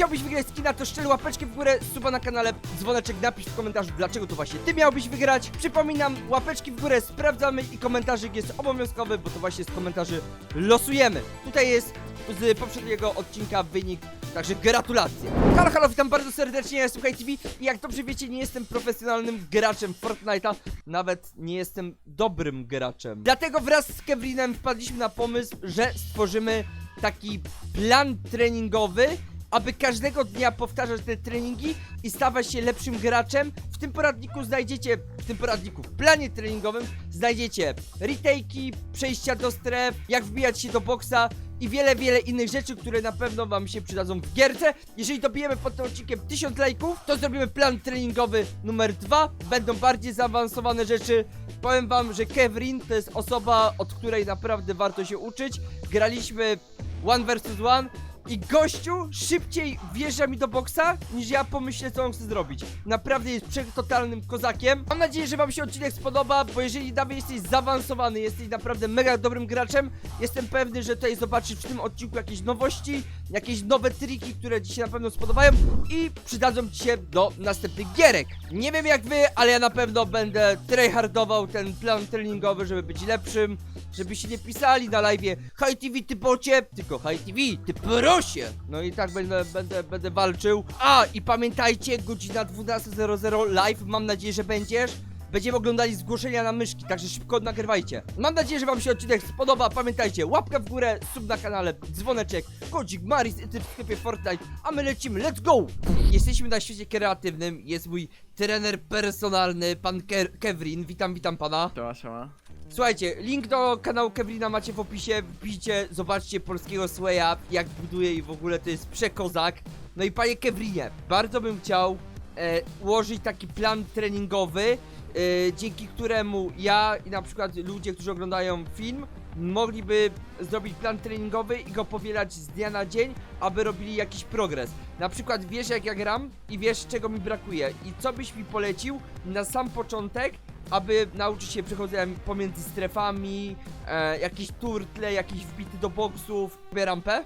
chciałbyś wygrać skina, to szczel łapeczkę w górę, suba na kanale, dzwoneczek, napisz w komentarzu, dlaczego to właśnie ty miałbyś wygrać. Przypominam, łapeczki w górę sprawdzamy i komentarzyk jest obowiązkowy, bo to właśnie z komentarzy losujemy. Tutaj jest z poprzedniego odcinka wynik, także gratulacje. Halo, halo, witam bardzo serdecznie, słuchaj TV i jak dobrze wiecie, nie jestem profesjonalnym graczem Fortnite'a, nawet nie jestem dobrym graczem. Dlatego wraz z Kevrinem wpadliśmy na pomysł, że stworzymy taki plan treningowy, aby każdego dnia powtarzać te treningi i stawać się lepszym graczem. W tym poradniku znajdziecie, w tym poradniku, w planie treningowym znajdziecie retake'i, przejścia do stref, jak wbijać się do boksa i wiele, wiele innych rzeczy, które na pewno wam się przydadzą w gierce. Jeżeli dobijemy pod tym odcinkiem 1000 lajków, to zrobimy plan treningowy numer 2. Będą bardziej zaawansowane rzeczy. Powiem wam, że Kevrin to jest osoba, od której naprawdę warto się uczyć. Graliśmy one versus one i gościu szybciej wjeżdża mi do boksa, niż ja pomyślę, co on chce zrobić. Naprawdę jest totalnym kozakiem. Mam nadzieję, że wam się odcinek spodoba, bo jeżeli nawet jesteś zaawansowany, jesteś naprawdę mega dobrym graczem, jestem pewny, że tutaj zobaczysz w tym odcinku jakieś nowości, jakieś nowe triki, które ci się na pewno spodobają i przydadzą ci się do następnych gierek. Nie wiem jak wy, ale ja na pewno będę tryhardował ten plan treningowy, żeby być lepszym, żebyście nie pisali na live'ie Hi TV ty bocie, tylko Hi TV ty prosie. No i tak będę, będę, będę walczył. A i pamiętajcie, godzina 12.00 live, mam nadzieję, że będziesz. Będziemy oglądali zgłoszenia na myszki, także szybko nagrywajcie. Mam nadzieję, że wam się odcinek spodoba. Pamiętajcie, łapka w górę, sub na kanale, dzwoneczek, kodzik Maris i ty w sklepie Fortnite, a my lecimy, let's go! Jesteśmy na świecie kreatywnym, jest mój trener personalny, pan Ke Kevrin. Witam, witam pana. Siema, siema. Słuchajcie, link do kanału Kevrina macie w opisie, wbijcie, zobaczcie polskiego Swaya, jak buduje i w ogóle to jest przekozak. No i panie Kevrinie, bardzo bym chciał e, ułożyć taki plan treningowy, e, dzięki któremu ja i na przykład ludzie, którzy oglądają film, mogliby zrobić plan treningowy i go powielać z dnia na dzień, aby robili jakiś progres. Na przykład wiesz jak ja gram i wiesz czego mi brakuje i co byś mi polecił na sam początek, aby nauczyć się przechodzenia pomiędzy strefami, e, jakieś turtle, jakieś wbity do boksów. Robię rampę,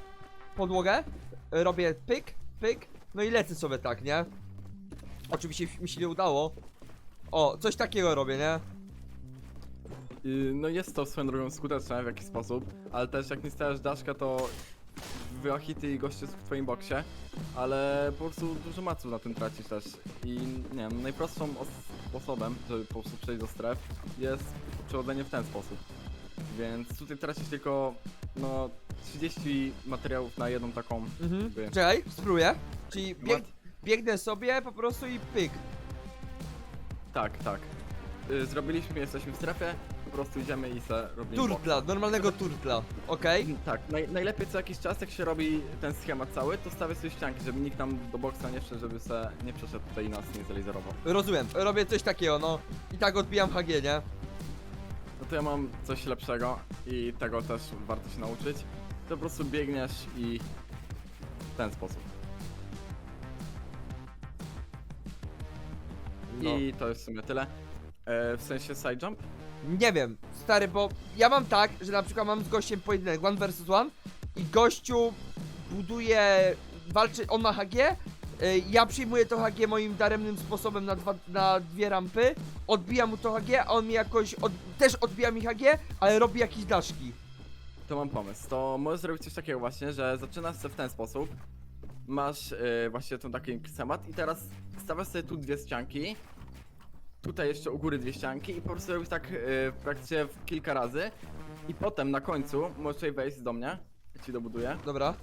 podłogę, robię pyk, pyk, no i lecę sobie tak, nie? Oczywiście mi się nie udało. O, coś takiego robię, nie? Y, No jest to swoją drogą skuteczne w jakiś sposób, ale też jak nie stawiasz daszka, to wyachity i goście w twoim boksie, ale po prostu dużo maców na tym tracisz też. I nie wiem, najprostszą os- sposobem, żeby po prostu przejść do stref, jest przechodzenie w ten sposób. Więc tutaj tracisz tylko no 30 materiałów na jedną taką Mhm. Czekaj, spróbuję. Czyli bieg, biegnę sobie po prostu i pyk. Tak, tak. Y, Zrobiliśmy, jesteśmy w strefie, po prostu idziemy i se robimy. Turtla, normalnego turtla, okej? Mm, Tak, naj, najlepiej co jakiś czas, jak się robi ten schemat cały, to stawię sobie ścianki, żeby nikt nam do boksa nie wszedł, żeby se nie przeszedł tutaj i nas nie zlaserował. Rozumiem, robię coś takiego, no. I tak odbijam HG, nie? No to ja mam coś lepszego i tego też warto się nauczyć. To po prostu biegniesz i w ten sposób. No. I to jest w sumie tyle. E, w sensie side jump? Nie wiem, stary, bo ja mam tak, że na przykład mam z gościem pojedynek one versus one i gościu buduje, walczy, on ma HG, y, ja przyjmuję to HG moim daremnym sposobem na, dwa, na dwie rampy, odbijam mu to HG, a on mi jakoś, od, też odbija mi HG, ale robi jakieś daszki. To mam pomysł. To możesz zrobić coś takiego właśnie, że zaczynasz sobie w ten sposób. Masz yy, właśnie ten taki schemat i teraz stawiasz sobie tu dwie ścianki. Tutaj jeszcze u góry dwie ścianki i po prostu robisz tak w praktyce w kilka razy. I potem na końcu możesz tutaj wejść do mnie. Ja ci dobuduję. Dobra,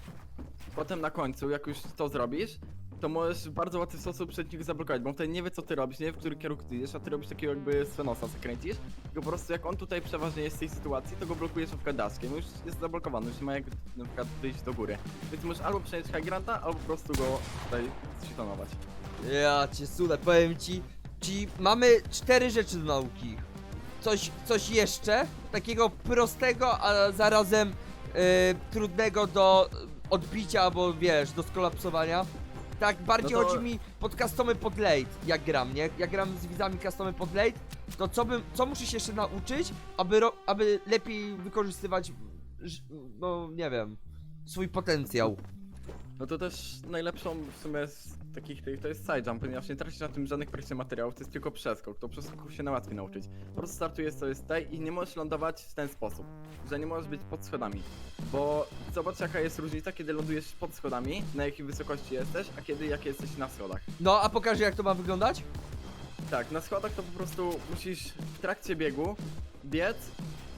Potem na końcu, jak już to zrobisz, to możesz w bardzo łatwy sposób przeciwnika zablokować, bo on wtedy nie wie co ty robisz, nie wie w który kierunku ty idziesz, a ty robisz takiego jakby Svenosa zakręcisz. I po prostu jak on tutaj przeważnie jest w tej sytuacji, to go blokujesz na przykład daszkiem, już jest zablokowany, już nie ma jak na przykład wyjść do góry. Więc możesz albo przejąć high granta, albo po prostu go tutaj zshitonować. ja cię sunę, powiem ci, czyli mamy cztery rzeczy do nauki. Coś, coś jeszcze, takiego prostego, a zarazem y, trudnego do odbicia, albo wiesz, do skolapsowania. Tak, bardziej No to- chodzi mi pod customy pod late, jak gram, nie? Jak gram z widzami customy pod late, to co bym, co muszę się jeszcze nauczyć, aby, ro, aby lepiej wykorzystywać, ż- no nie wiem, swój potencjał. No to też najlepszą w sumie z takich tych to jest side jump, ponieważ nie tracisz na tym żadnych praktycznie materiałów, to jest tylko przeskok, to przeskoku się najłatwiej nauczyć. Po prostu startujesz sobie tutaj i nie możesz lądować w ten sposób, że nie możesz być pod schodami. Bo zobacz jaka jest różnica, kiedy lądujesz pod schodami, na jakiej wysokości jesteś, a kiedy jak jesteś na schodach. No, a pokażę jak to ma wyglądać? Tak, na schodach to po prostu musisz w trakcie biegu biec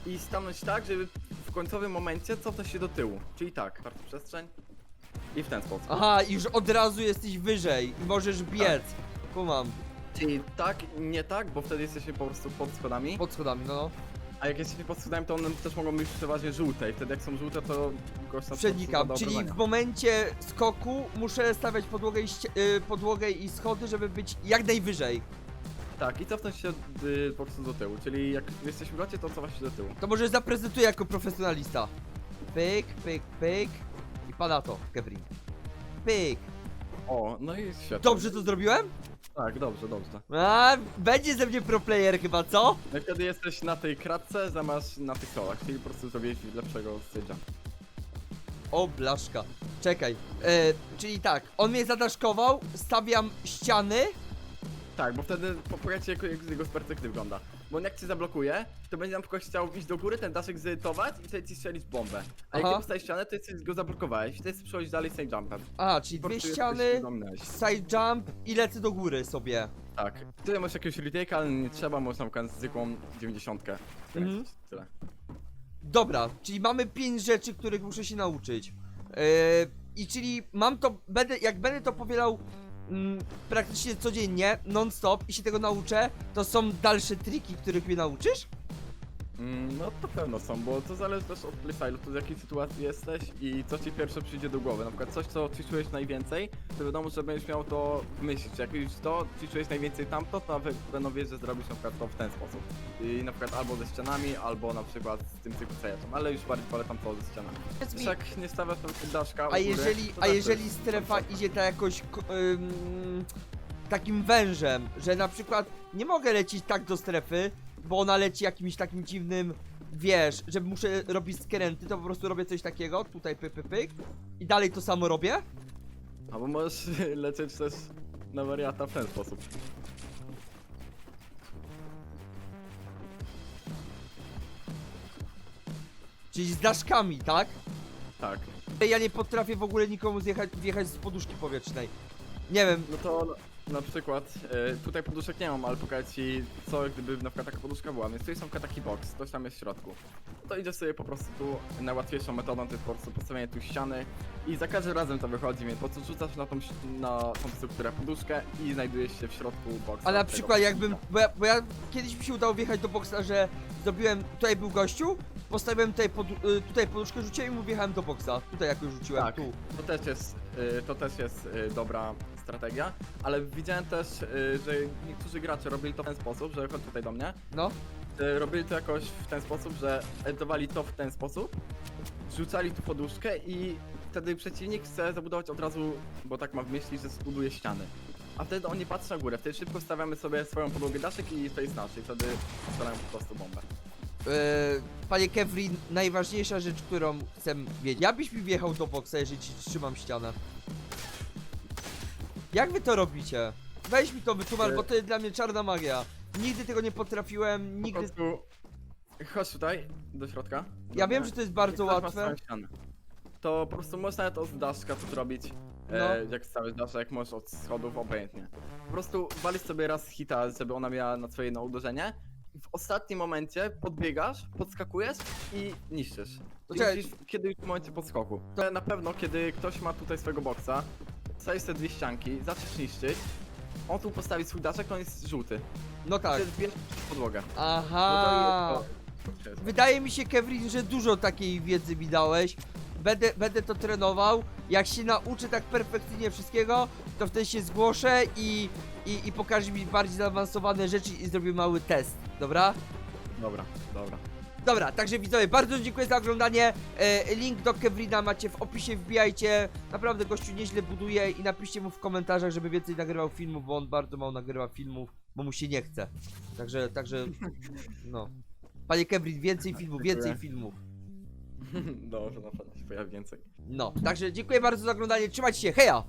i stanąć tak, żeby w końcowym momencie cofnąć się do tyłu. Czyli tak, otwarta przestrzeń i w ten sposób. Aha, i już od razu jesteś wyżej i możesz biec. Kumam, Czyli tak, nie tak, bo wtedy jesteśmy po prostu pod schodami. pod schodami, no. A jak jesteśmy pod schodami, to one też mogą być przeważnie żółte i wtedy jak są żółte, to gość na Przenikam, czyli w momencie skoku muszę stawiać podłogę i, ście- y, podłogę i schody, żeby być jak najwyżej. Tak, i cofnąć się y, po prostu do tyłu, czyli jak jesteśmy w locie, to cofać się do tyłu. To może zaprezentuję jako profesjonalista. Pyk, pyk, pyk. I pada to, Kevin. Pyk. O, no i świetnie. Dobrze to zrobiłem? Tak, dobrze, dobrze. A, będzie ze mnie pro player chyba, co? No i wtedy jesteś na tej kratce zamiast na tych schodach, czyli po prostu zrobiłeś lepszego stage'a. O, blaszka. Czekaj. E, czyli tak, on mnie zadaszkował, stawiam ściany. Tak, bo wtedy powiedzcie jak, jak z jego perspektywy wygląda. Bo on jak cię zablokuje, to będzie na przykład chciał iść do góry, ten daszek zedytować i wtedy ci strzelić bombę. A jak Aha. ty postawisz ścianę, to jesteś go zablokowałeś, wtedy przechodzić dalej same jumpem. A, czyli Po dwie prostu ściany, side jump i lecę do góry sobie. Tak. Tutaj masz jakiegoś retake'a, ale nie trzeba, możesz na przykład zwykłą 90. Mhm. Tyle. Dobra, czyli mamy pięć rzeczy, których muszę się nauczyć. Yy, I czyli mam to, będę, jak będę to powielał mm, praktycznie codziennie, non-stop i się tego nauczę, to są dalsze triki, których mnie nauczysz? Mm, no to pewno są, bo to zależy też od playstylu, to z jakiej sytuacji jesteś i co ci pierwsze przyjdzie do głowy. Na przykład coś, co ćwiczyłeś najwięcej, to wiadomo, że będziesz miał to w myśli. Czy jak już to ćwiczyłeś najwięcej tamto, to nawet będą wiedzieć, że zrobisz na przykład to w ten sposób. I na przykład albo ze ścianami, albo na przykład z tym cyklu ale już bardziej polecam to ze ścianami. Powiedz mi, Jak nie stawiasz nawet daszka u a góry, jeżeli, to a też jeżeli jest strefa idzie tak jakoś ko- ym, takim wężem, że na przykład nie mogę lecieć tak do strefy, bo ona leci jakimś takim dziwnym, wiesz, że muszę robić skręty, to po prostu robię coś takiego, tutaj pyk, pyk, pyk i dalej to samo robię? Albo możesz lecieć też na wariata w ten sposób. Czyli z daszkami, tak? Tak. Ja nie potrafię w ogóle nikomu zjechać, wjechać z poduszki powietrznej. Nie wiem, No to na przykład, e, tutaj poduszek nie mam, ale pokażę ci co gdyby na przykład taka poduszka była, więc tu jest na przykład taki box, coś tam jest w środku. No to idziesz sobie po prostu tu, najłatwiejszą metodą to jest po prostu postawienie tu ściany i za każdym razem to wychodzi, więc po prostu rzucasz na tą, ś- na tą strukturę poduszkę i znajdujesz się w środku boxa. a na tego przykład jakbym, bo ja, bo ja kiedyś mi się udało wjechać do boksa, że zrobiłem, tutaj był gościu, postawiłem tutaj, pod, y, tutaj poduszkę, rzuciłem i mu wjechałem do boksa. Tutaj jakoś rzuciłem, Tak, tu. to też jest, y, to też jest y, dobra strategia, ale widziałem też, y, że niektórzy gracze robili to w ten sposób, że chodź tutaj do mnie, No. y, robili to jakoś w ten sposób, że edytowali to w ten sposób, rzucali tu poduszkę i wtedy przeciwnik chce zabudować od razu, bo tak ma w myśli, że zbuduje ściany. A wtedy on nie patrzy na górę, wtedy szybko stawiamy sobie swoją podłogę daszek i to jest nasz i wtedy strzelają po prostu bombę. E, panie Kevrin, najważniejsza rzecz, którą chcę wiedzieć. Ja byś mi wjechał do boksa, jeżeli ci trzymam ścianę. Jak wy to robicie? Weź mi to wytłumacz, bo to jest dla mnie czarna magia. Nigdy tego nie potrafiłem, Po nigdy... prostu, chodź tutaj, do środka. Ja wiem, że to jest bardzo Jak ktoś ma łatwe. ścianę, To po prostu możesz nawet od daszka to zrobić. No. E, jak stawiasz daszek, możesz od schodów, obojętnie. Po prostu walisz sobie raz hita, żeby ona miała na twoje jedno uderzenie. I w ostatnim momencie podbiegasz, podskakujesz i niszczysz. Kiedy w momencie podskoku. To na pewno, kiedy ktoś ma tutaj swojego boksa, stawisz te dwie ścianki, zaczniesz niszczyć, on tu postawi swój daszek, to on jest żółty. No tak. Bierzesz podłogę. Aha. to, Wydaje mi się, Kevin, że dużo takiej wiedzy mi dałeś. Będę, będę to trenował. Jak się nauczę tak perfekcyjnie wszystkiego, to wtedy się zgłoszę i, i, i pokażę mi bardziej zaawansowane rzeczy i zrobię mały test, dobra? Dobra, dobra. Dobra, także widzowie, bardzo dziękuję za oglądanie. E, link do Kevrina macie w opisie, wbijajcie. Naprawdę gościu nieźle buduje i napiszcie mu w komentarzach, żeby więcej nagrywał filmów, bo on bardzo mało nagrywa filmów, bo mu się nie chce. Także, także, no. Panie Kevrin, więcej filmów, więcej filmów. Dobrze, na pewno się pojawi więcej. No, także dziękuję bardzo za oglądanie, trzymajcie się, heja!